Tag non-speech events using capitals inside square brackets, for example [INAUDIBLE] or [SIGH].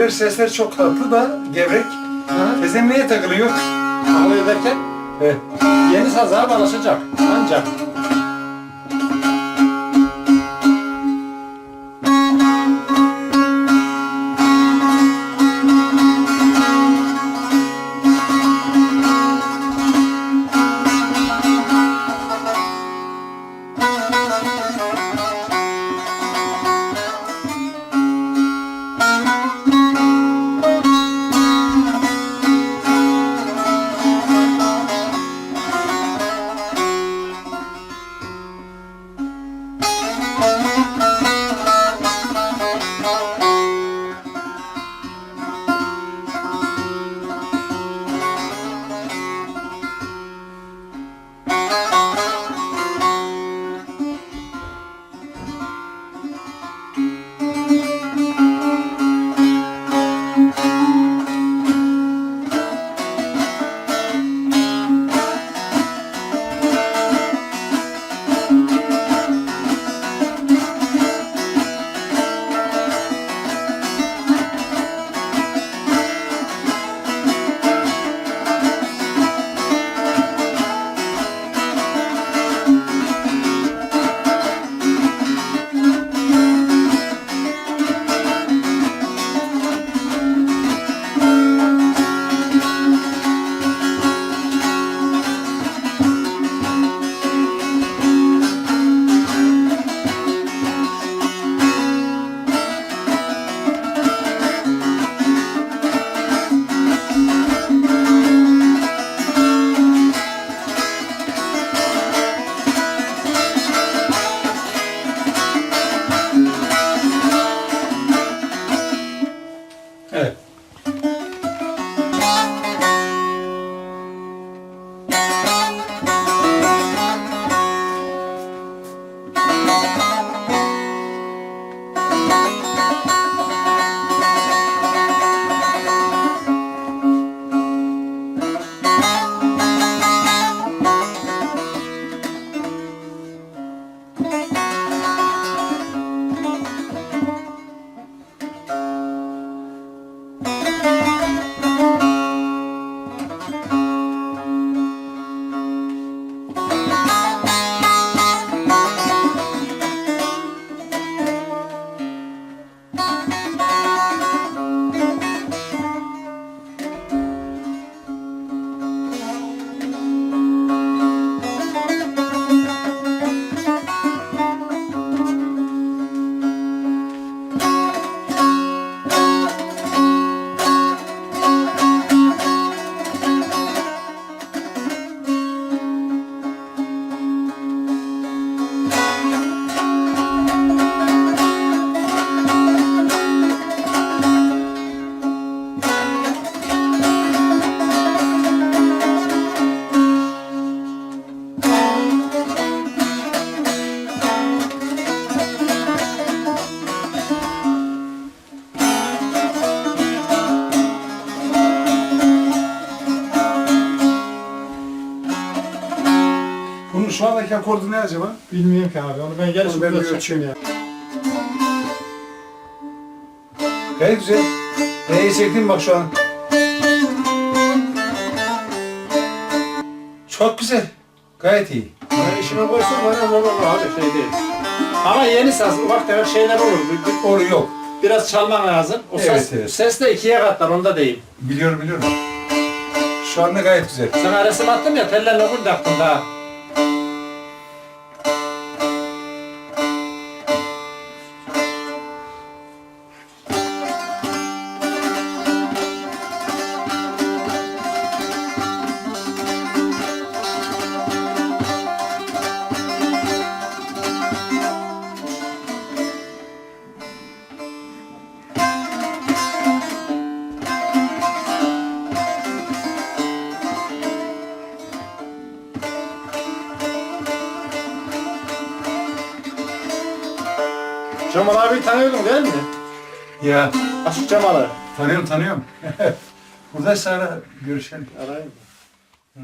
Şeyler sesler çok tatlı da gevrek. Teyzem neye takılıyor? Ağlıyor derken Evet. yeni sazağa alışacak. Ancak. Bunun şu andaki akordu ne acaba? Bilmiyorum ki abi. Onu ben gelişim Onu ben çekeyim ya. Gayet güzel. Neyi çektim bak şu an. Çok güzel. Gayet iyi. Ben işime koysam bana ne olur abi şey değil. Ama yeni saz ufak tefek şeyler olur. Bir- bir- Oru yok. Biraz çalman lazım. O Evet, ses, evet. ses de ikiye katlar onu da değil. Biliyorum biliyorum. Şu anda gayet güzel. Sana resim attım ya tellerle bunu taktım daha. Cemal abi tanıyordun değil mi? Ya Aşık Cemal'ı. tanıyorum tanıyorum. [LAUGHS] Burada sonra görüşelim. Arayayım. Hı.